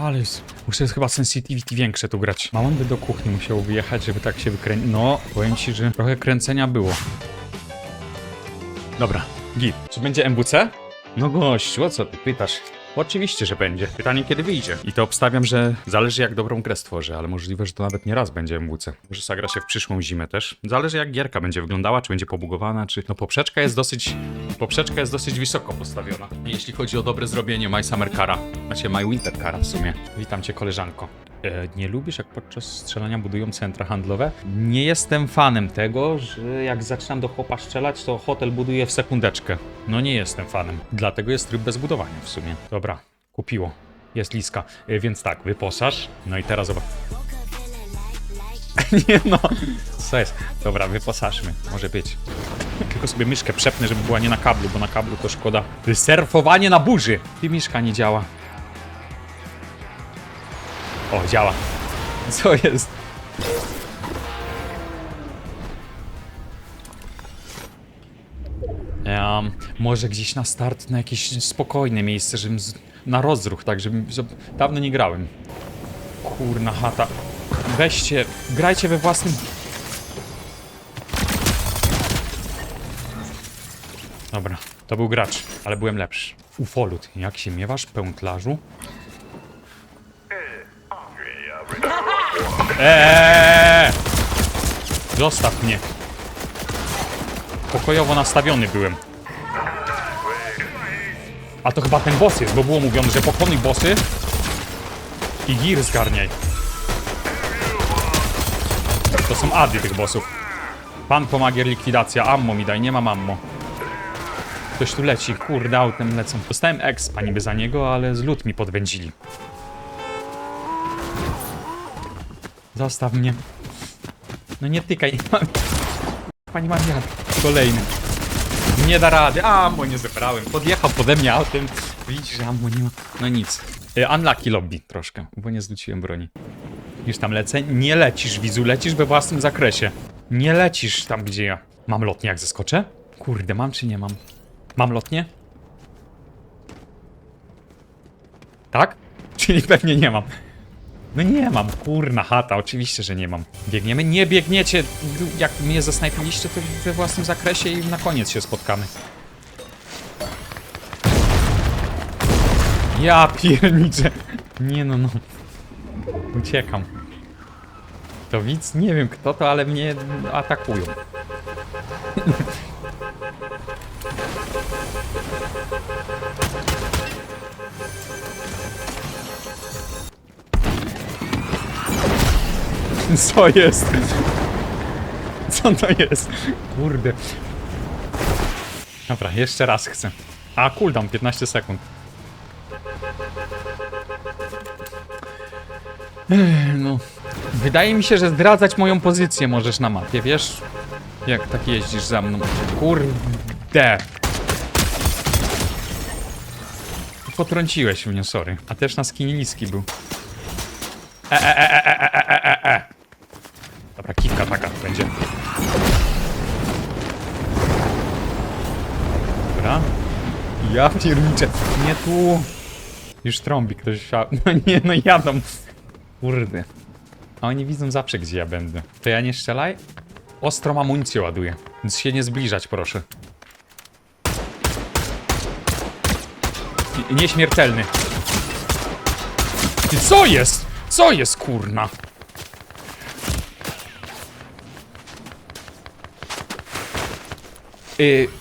Ale jest, muszę chyba sensitivity większe tu grać. Mamon by do kuchni musiał wyjechać, żeby tak się wykręcić. No, powiem ci, że trochę kręcenia było. Dobra, git. Czy będzie MWC? No gościu, o co ty pytasz? Oczywiście, że będzie. Pytanie, kiedy wyjdzie. I to obstawiam, że zależy jak dobrą grę stworzę, ale możliwe, że to nawet nie raz będzie MWC. Może zagra się w przyszłą zimę też. Zależy jak gierka będzie wyglądała, czy będzie pobugowana, czy... No poprzeczka jest dosyć... Poprzeczka jest dosyć wysoko postawiona. Jeśli chodzi o dobre zrobienie My Summer Cara. Znaczy My Winter Cara w sumie. Witam cię koleżanko. E, nie lubisz, jak podczas strzelania budują centra handlowe? Nie jestem fanem tego, że jak zaczynam do chłopa strzelać, to hotel buduje w sekundeczkę. No nie jestem fanem. Dlatego jest tryb bez budowania w sumie. Dobra, kupiło. Jest liska. E, więc tak, wyposaż. No i teraz zobacz. nie no. Co jest? Dobra, wyposażmy. Może być. Tylko sobie myszkę przepnę, żeby była nie na kablu, bo na kablu to szkoda. Surfowanie na burzy. I myszka nie działa. O, działa. Co jest? Um, może gdzieś na start, na jakieś spokojne miejsce, żebym z, na rozruch, tak, żebym... Żeby, dawno nie grałem. Kurna chata. Weźcie, grajcie we własnym... Dobra, to był gracz, ale byłem lepszy. Ufolut, jak się miewasz, pętlarzu? Eee! Zostaw mnie. Pokojowo nastawiony byłem. A to chyba ten boss jest, bo było mówione, że pokonuj bossy i gir zgarniaj. To są ady tych bossów. Pan pomagier likwidacja, ammo mi daj, nie mam ammo. Ktoś tu leci, kurde, autem lecą. Dostałem expa niby za niego, ale z lód mi podwędzili. Zostaw mnie. No nie tykaj. Pani Maria. Kolejny. Nie da rady. A, ammo nie zebrałem. Podjechał pode mnie autem. Widzisz, że ammo nie ma. No nic. Y, Unlucky lobby troszkę, bo nie zwróciłem broni. Już tam lecę. Nie lecisz, widzu. Lecisz we własnym zakresie. Nie lecisz tam, gdzie ja. Mam lotnie, jak zeskoczę? Kurde, mam czy nie mam? Mam lotnie? Tak? Czyli pewnie nie mam. No nie mam, kurna chata, oczywiście, że nie mam. Biegniemy? Nie biegniecie! Jak mnie zasnajpiliście, to we własnym zakresie i na koniec się spotkamy. Ja pierniczę! Nie no, no. Uciekam. To widz? Nie wiem kto to, ale mnie atakują. Co jest? Co to jest? Kurde. Dobra, jeszcze raz chcę. A, cooldown 15 sekund. No. Wydaje mi się, że zdradzać moją pozycję możesz na mapie, wiesz? Jak tak jeździsz za mną. Kurde. Potrąciłeś mnie, sorry. A też na skiniliski był. E, e, e, e, e, e, Ja pierniczę. Nie tu. Już trąbi ktoś. a- No nie, no jadą. Kurde. A oni widzą zawsze, gdzie ja będę. To ja nie strzelaj? Ostrą amunicję ładuję. Więc się nie zbliżać, proszę. Nieśmiertelny. Co jest? Co jest, kurna? Y...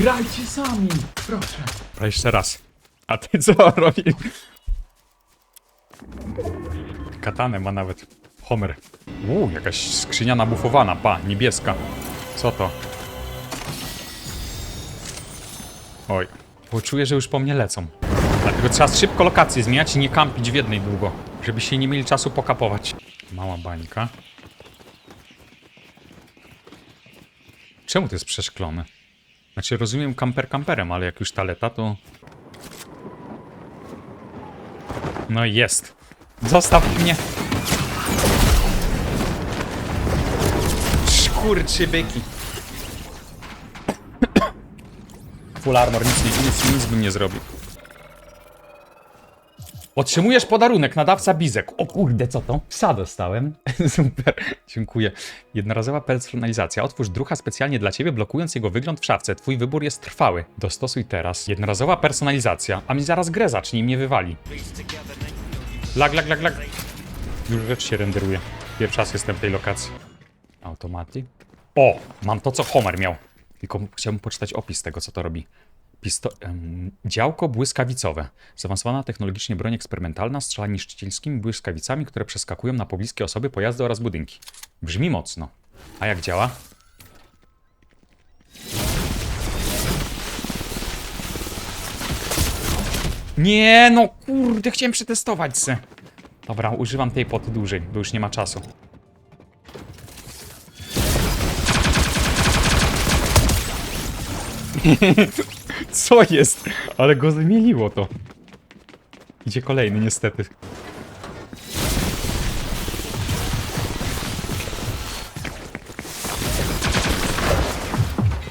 Grajcie sami, proszę. A jeszcze raz. A ty co robisz? Katanę ma nawet. Homer. Uuu, jakaś skrzynia nabufowana, pa, niebieska. Co to? Oj, poczuję, że już po mnie lecą. Dlatego trzeba szybko lokację zmieniać i nie kampić w jednej długo, żeby się nie mieli czasu pokapować. Mała bańka. Czemu to jest przeszklone? Znaczy rozumiem kamper kamperem, ale jak już taleta to... No i jest. Zostaw mnie. Szkurczy byki. Full armor, nic, nic, nic bym nie zrobił. Otrzymujesz podarunek, nadawca Bizek. O kurde, co to? Psa dostałem. Super, dziękuję. Jednorazowa personalizacja. Otwórz drucha specjalnie dla ciebie, blokując jego wygląd w szafce. Twój wybór jest trwały. Dostosuj teraz. Jednorazowa personalizacja. A mi zaraz grę zacznie i mnie wywali. Lag, lag, lag, lag. Już rzecz się renderuje. Pierwszy raz jestem w tej lokacji. Automaty. O, mam to, co Homer miał. Tylko chciałbym poczytać opis tego, co to robi. Pisto- działko błyskawicowe. Zaawansowana technologicznie broń eksperymentalna strzela niszczycielskimi błyskawicami, które przeskakują na pobliskie osoby, pojazdy oraz budynki. Brzmi mocno. A jak działa? Nie, no kurde, chciałem przetestować se. Dobra, używam tej poty dłużej, bo już nie ma czasu. Co jest? Ale go zmieniło to. Idzie kolejny, niestety.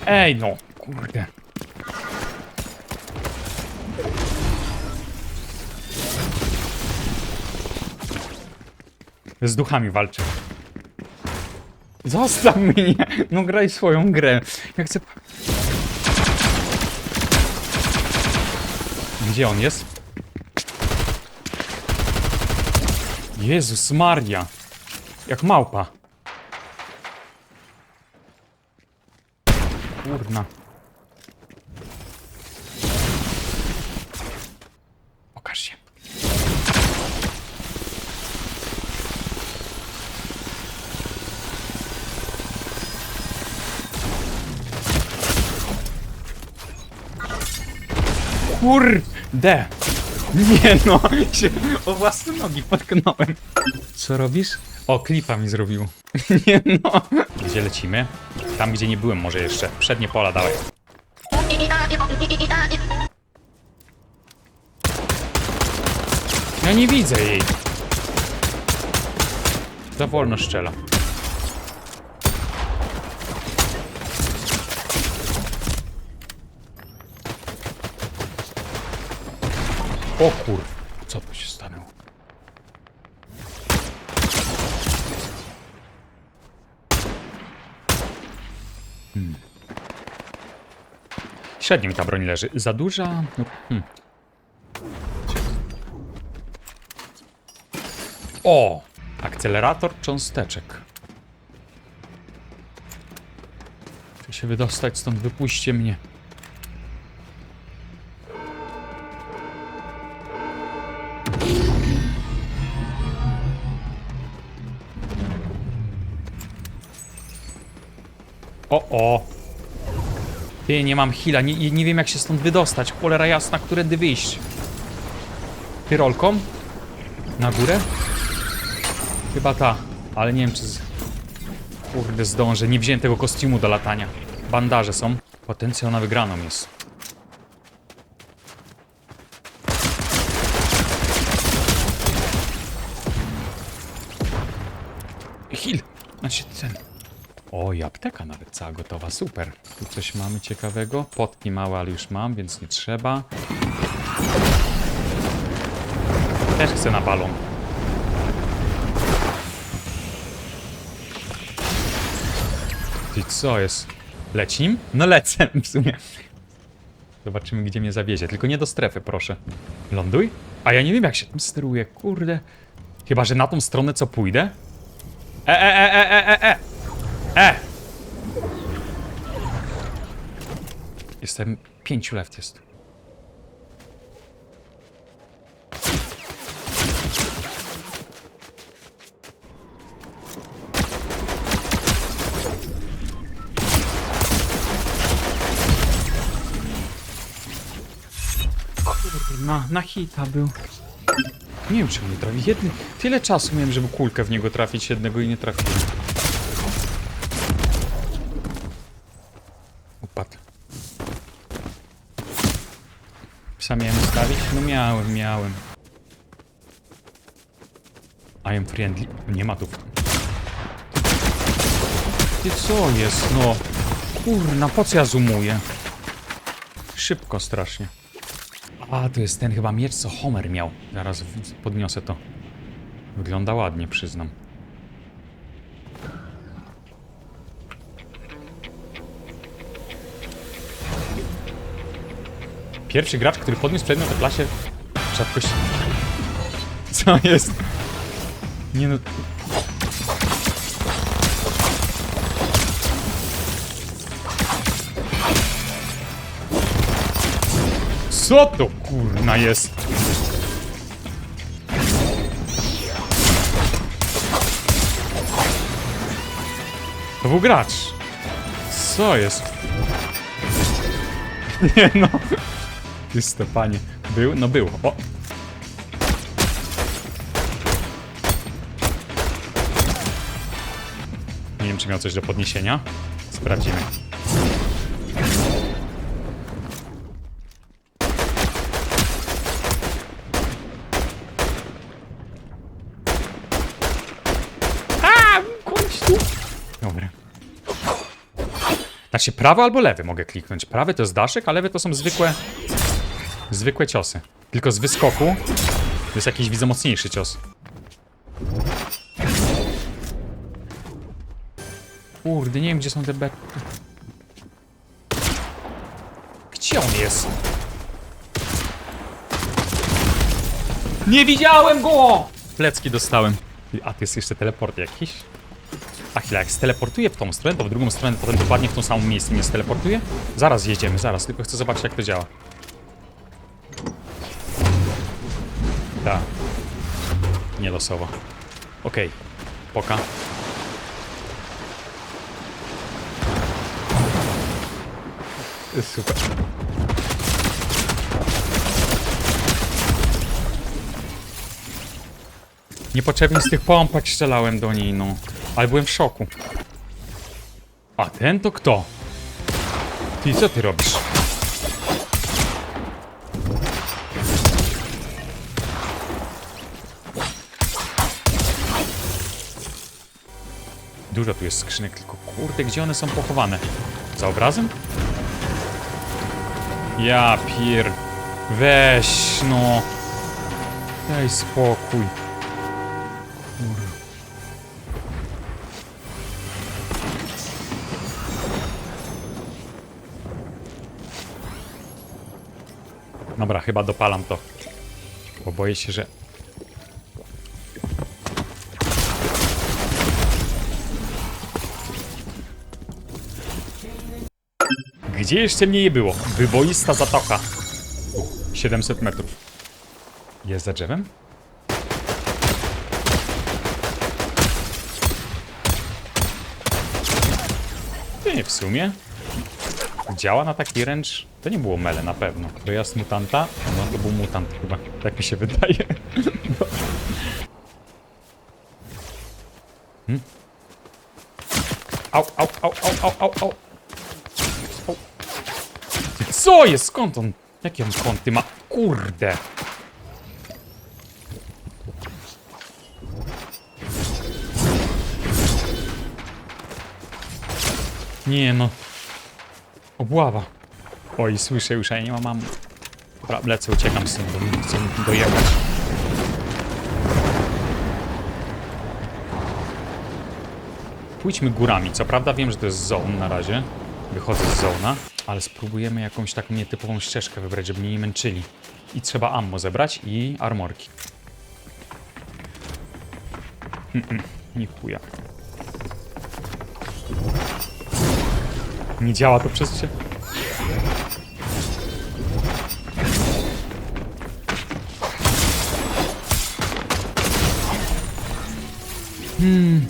Ej, no, kurde. Z duchami walczy. Zostaw mnie! No graj swoją grę. Ja chcę... Gdzie on jest? Jezus Maria. Jak małpa. Kurna. Pokaż się. Kurde! Nie no, się o własne nogi potknąłem. Co robisz? O, klipa mi zrobił. Nie no. Gdzie lecimy? Tam, gdzie nie byłem może jeszcze. Przednie pola, dawaj. Ja nie widzę jej. Za wolno szczela. O kur... Co tu się stanęło? Hmm. Średnio mi ta broń leży. Za duża... No, hmm. O! Akcelerator cząsteczek. Chcę się wydostać stąd, wypuśćcie mnie. O, o. Ty, nie mam hila, nie, nie wiem jak się stąd wydostać. Cholera jasna, którędy wyjść. Ty rolką? Na górę? Chyba ta, ale nie wiem czy z... Kurde, zdążę. Nie wziąłem tego kostiumu do latania. Bandaże są. Potencjał na wygraną jest. Hil! Znaczy ten... O, i apteka nawet cała gotowa, super. Tu coś mamy ciekawego. Potki małe, ale już mam, więc nie trzeba. Też chcę na balon. Ty co jest? Lecim? No lecę w sumie. Zobaczymy, gdzie mnie zawiezie. Tylko nie do strefy, proszę. Ląduj? A ja nie wiem, jak się tam steruje, kurde. Chyba, że na tą stronę, co pójdę? E, e, e, e, e, e, e! E! Jestem... Pięciu left jest. Kurna, na hita był. Nie wiem, czemu nie trafi. Jedny... Tyle czasu miałem, żeby kulkę w niego trafić, jednego i nie trafiłem. Upadł. Psa miałem stawić? No miałem, miałem. I am friendly. Nie ma tu. Ty co jest, no? Kurna, po co ja zoomuję? Szybko strasznie. A, to jest ten chyba miecz, co Homer miał. Zaraz podniosę to. Wygląda ładnie, przyznam. Pierwszy gracz, który podniósł przedmiot o klasie rzadkość... Co jest? Nie no... Co to kurna jest? To był gracz. Co jest? Nie no. Czyste panie. Był? No był. O. Nie wiem, czy miał coś do podniesienia. Sprawdzimy. Dobra. Znaczy prawy albo lewy mogę kliknąć. Prawy to jest daszek, a lewy to są zwykłe... Zwykłe ciosy. Tylko z wyskoku jest jakiś widzę mocniejszy cios. Kurde, nie wiem gdzie są te be... Gdzie on jest? Nie widziałem go! Plecki dostałem. A to jest jeszcze teleport jakiś? A chwila, jak steleportuję w tą stronę, to w drugą stronę potem dokładnie w tą samą miejsce mnie steleportuje? Zaraz jedziemy, zaraz, tylko chcę zobaczyć jak to działa. Tak. Nie losowo. Okej. Poka. Super. Niepotrzebnie z tych pompek strzelałem do niej, no. Ale byłem w szoku. A ten to kto? Ty, co ty robisz? Dużo tu jest skrzynek, tylko kurde, gdzie one są pochowane? Za obrazem? Ja pier... Weź, no. Daj spokój. Dobra, chyba dopalam to. Bo boję się, że... Gdzie jeszcze mnie nie było? Wyboista zatoka. U, 700 metrów. Jest za drzewem? Nie, w sumie. Działa na taki ręcz? To nie było mele na pewno. Dojazd mutanta? No to był mutant chyba. Tak mi się wydaje. Hmm? Au, au, au, au, au, au. Au. Co jest? Skąd on? Jakie on kąty ma? Kurde. Nie no. Obława. Oj, słyszę już, a ja nie mam mam. Dobra, lecę, uciekam z tym, bo chcę dojechać. Pójdźmy górami. Co prawda wiem, że to jest zone na razie. Wychodzę z zona, ale spróbujemy jakąś taką nietypową ścieżkę wybrać, żeby mnie nie męczyli. I trzeba ammo zebrać i armorki. Mm-mm, nie chuja. Nie działa to przez cię? Hmm.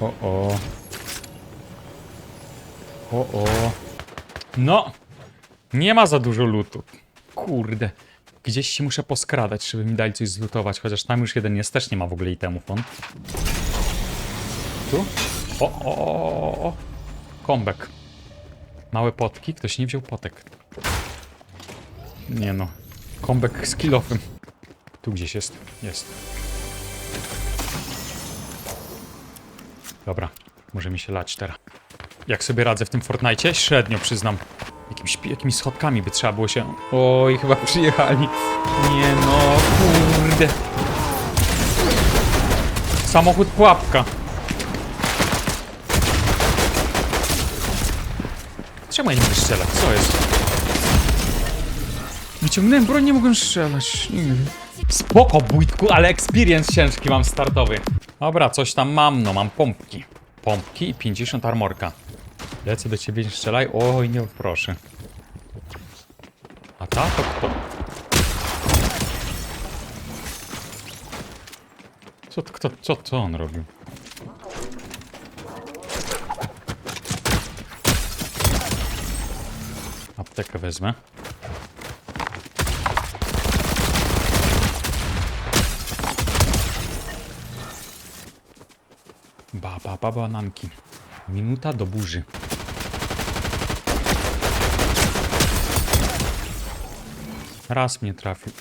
O o. O o. No. Nie ma za dużo lutu. Kurde. Gdzieś się muszę poskradać, żeby mi dali coś zlutować, chociaż tam już jeden jest, też nie ma w ogóle itemów on. Tu? O, o, o. Małe potki? Ktoś nie wziął potek. Nie no. Comeback skillowym. Tu gdzieś jest. Jest. Dobra. Może mi się lać teraz. Jak sobie radzę w tym Fortnite? Średnio przyznam. Jakimiś, jakimiś schodkami by trzeba było się... Oj, chyba przyjechali. Nie no, kurde. Samochód pułapka. Czemu ja nie mogę strzelać? Co jest? Wyciągnąłem broń, nie mogłem strzelać. Spoko, bójtku, ale experience ciężki mam startowy. Dobra, coś tam mam, no mam pompki. Pompki i 50 armorka. Lecę do ciebie, nie strzelaj. Oj, nie proszę. A ta to kto? Co, kto, co, co on robił? Aptekę wezmę. Ba, ba, ba, bananki. Minuta do burzy. Raz mnie trafił.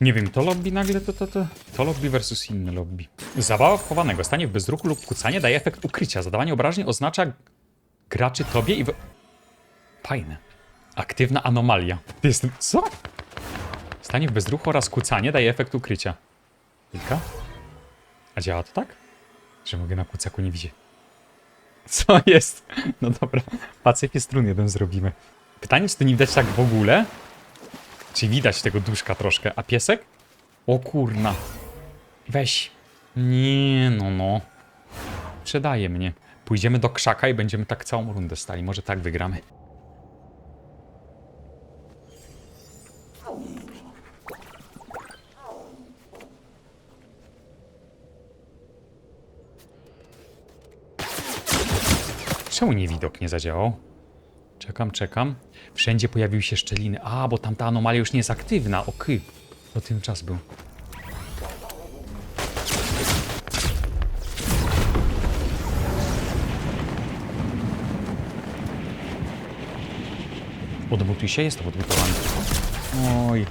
Nie wiem, to lobby nagle to, to, to. To lobby versus inne lobby. Zabawa wchowanego. Stanie w bezruchu lub kucanie daje efekt ukrycia. Zadawanie obrażeń oznacza graczy tobie i... Fajne. Aktywna anomalia. Ty jestem... Co? Stanie w bezruchu oraz kucanie daje efekt ukrycia. Kilka? A działa to tak? Że mogę na kucaku nie widzieć. Co jest? No dobra. Pacyfie strun jeden zrobimy. Pytanie, czy to nie widać tak w ogóle? Czy widać tego duszka troszkę? A piesek? O kurna. Weź. Nie, no no. Przedaje mnie. Pójdziemy do krzaka i będziemy tak całą rundę stali. Może tak wygramy. Czemu nie widok nie zadziałał? Czekam, czekam. Wszędzie pojawiły się szczeliny. A, bo tamta anomalia już nie jest aktywna. Oky. To ten czas był. Odbutuj się, jest to odbutowany. Oj.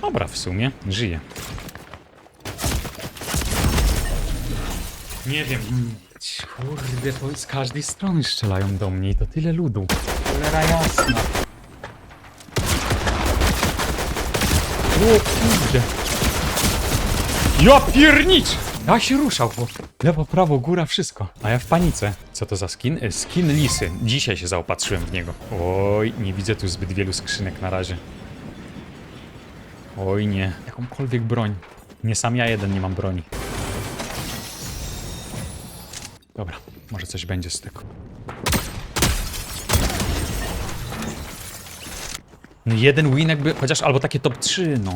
Dobra, w sumie. Żyje. Nie wiem. Kurde, z każdej strony strzelają do mnie i to tyle ludu. Cholera jasna. O kurde. Ja piernicz! Ja się ruszał, bo lewo, prawo, góra, wszystko. A ja w panice. Co to za skin? E, Skin lisy. Dzisiaj się zaopatrzyłem w niego. Oj, nie widzę tu zbyt wielu skrzynek na razie. Oj nie. Jakąkolwiek broń. Nie sam ja jeden nie mam broni. Dobra, może coś będzie z tego. Jeden win jakby, chociaż albo takie top 3, no.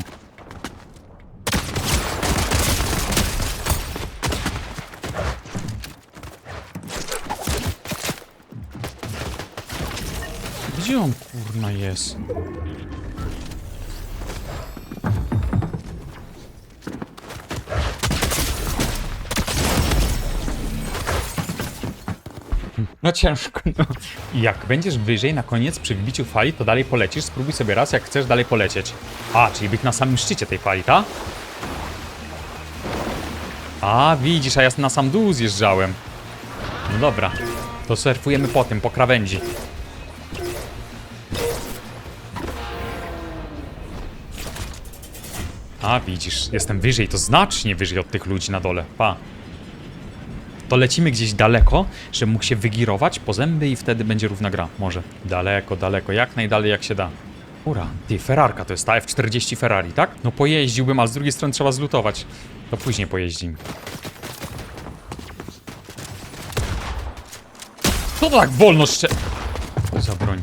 Gdzie on kurna jest? Ciężko, no. Jak będziesz wyżej na koniec przy wbiciu fali, to dalej polecisz. Spróbuj sobie raz, jak chcesz dalej polecieć. A, czyli być na samym szczycie tej fali, tak? A, widzisz, a ja na sam dół zjeżdżałem. No dobra, to surfujemy po tym, po krawędzi. A, widzisz, jestem wyżej, to znacznie wyżej od tych ludzi na dole. Pa. To lecimy gdzieś daleko, żeby mógł się wygirować po zęby i wtedy będzie równa gra. Może. Daleko, daleko, jak najdalej jak się da. Ura, ty, Ferrarka to jest ta F40 Ferrari, tak? No pojeździłbym, ale z drugiej strony trzeba zlutować. To później pojeździmy. Co tak wolno szcze... Co za broń?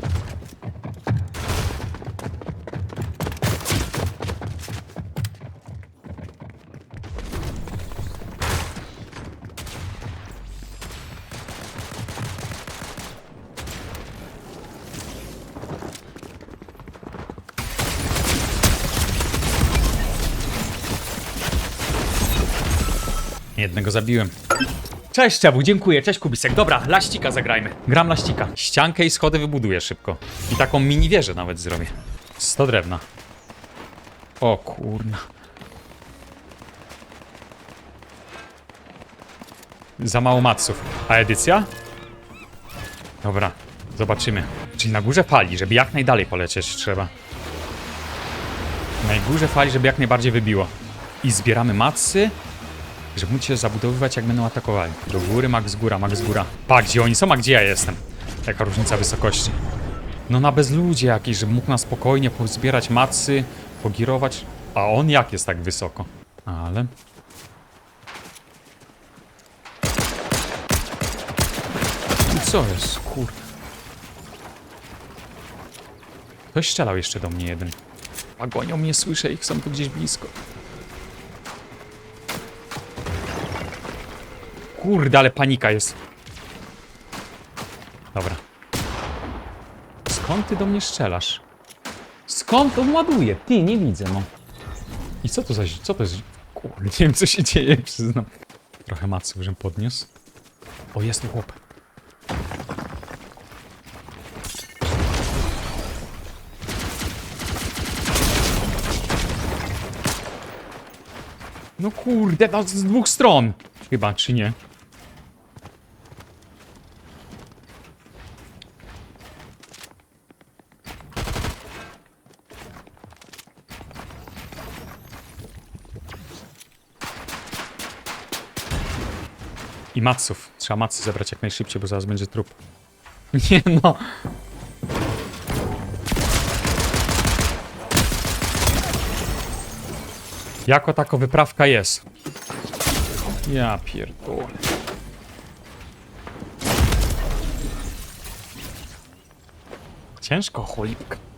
Jednego zabiłem. Cześć Czebu, dziękuję. Cześć Kubisek. Dobra, laścika zagrajmy. Gram laścika. Ściankę i schody wybuduję szybko. I taką mini wieżę nawet zrobię. 100 drewna. O kurna. Za mało maców. A edycja? Dobra, zobaczymy. Czyli na górze fali, żeby jak najdalej polecieć trzeba. Na górze fali, żeby jak najbardziej wybiło. I zbieramy macy, żeby móc się zabudowywać, jak będą atakowali. Do góry, max góra, max góra. Pa, gdzie oni są, a gdzie ja jestem? Jaka różnica wysokości. No na bezludzie jakiś, żeby mógł na spokojnie pozbierać macy, pogirować. A on jak jest tak wysoko? Ale... Co jest? Kurde. Ktoś strzelał jeszcze do mnie jeden. A gonią mnie, słyszę ich, są tu gdzieś blisko. Kurde, ale panika jest. Dobra. Skąd ty do mnie strzelasz? Skąd on ładuje? Ty, nie widzę, no. I co to za... co to jest? Kurde, nie wiem co się dzieje, przyznam. Trochę maców, żem podniósł. O, jest chłop. No kurde, no z dwóch stron. Chyba, czy nie? I maców. Trzeba macy zebrać jak najszybciej, bo zaraz będzie trup. Nie no. Jako tako wyprawka jest. Ja pierdolę. Ciężko cholipka.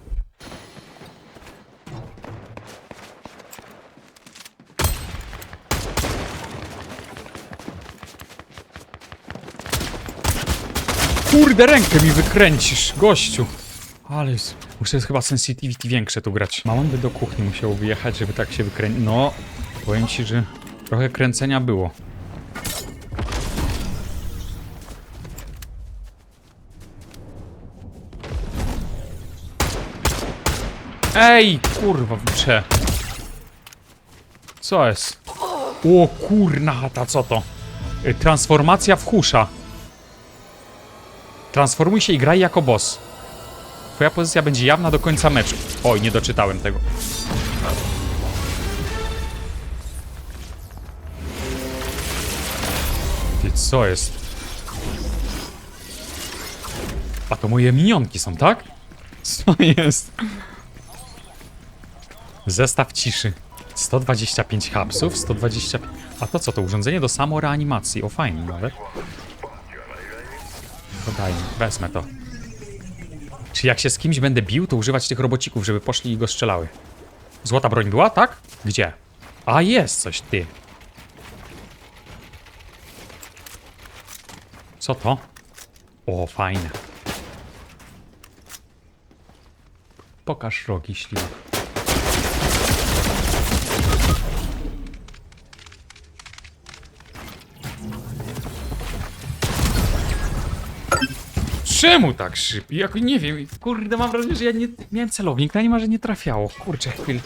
Kurde, rękę mi wykręcisz, gościu. Ale jest... Muszę chyba sensitivity większe tu grać. Mamondy do kuchni musiał wyjechać, żeby tak się wykręcić. No, powiem ci, że trochę kręcenia było. Ej, kurwa, wcze. Co jest? O kurna chata, co to? Y, Transformacja w husza. Transformuj się i graj jako boss. Twoja pozycja będzie jawna do końca meczu. Oj, nie doczytałem tego. Ty, co jest? A to moje minionki są, tak? Co jest? Zestaw ciszy. 125 hapsów, 120... A to co, to urządzenie do samoreanimacji. O, fajnie nawet. To wezmę to. Czy jak się z kimś będę bił, to używać tych robocików, żeby poszli i go strzelały. Złota broń była, tak? Gdzie? A, jest coś, ty. Co to? O, fajne. Pokaż rogi śliwa. Czemu tak szybko? Jak nie wiem, kurde, mam wrażenie, że ja nie miałem celownik, na niemalże nie trafiało. Kurczę, chwil.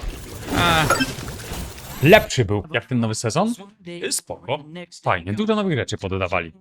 Lepszy był jak ten nowy sezon. Spoko. Fajnie, dużo nowych rzeczy pododawali.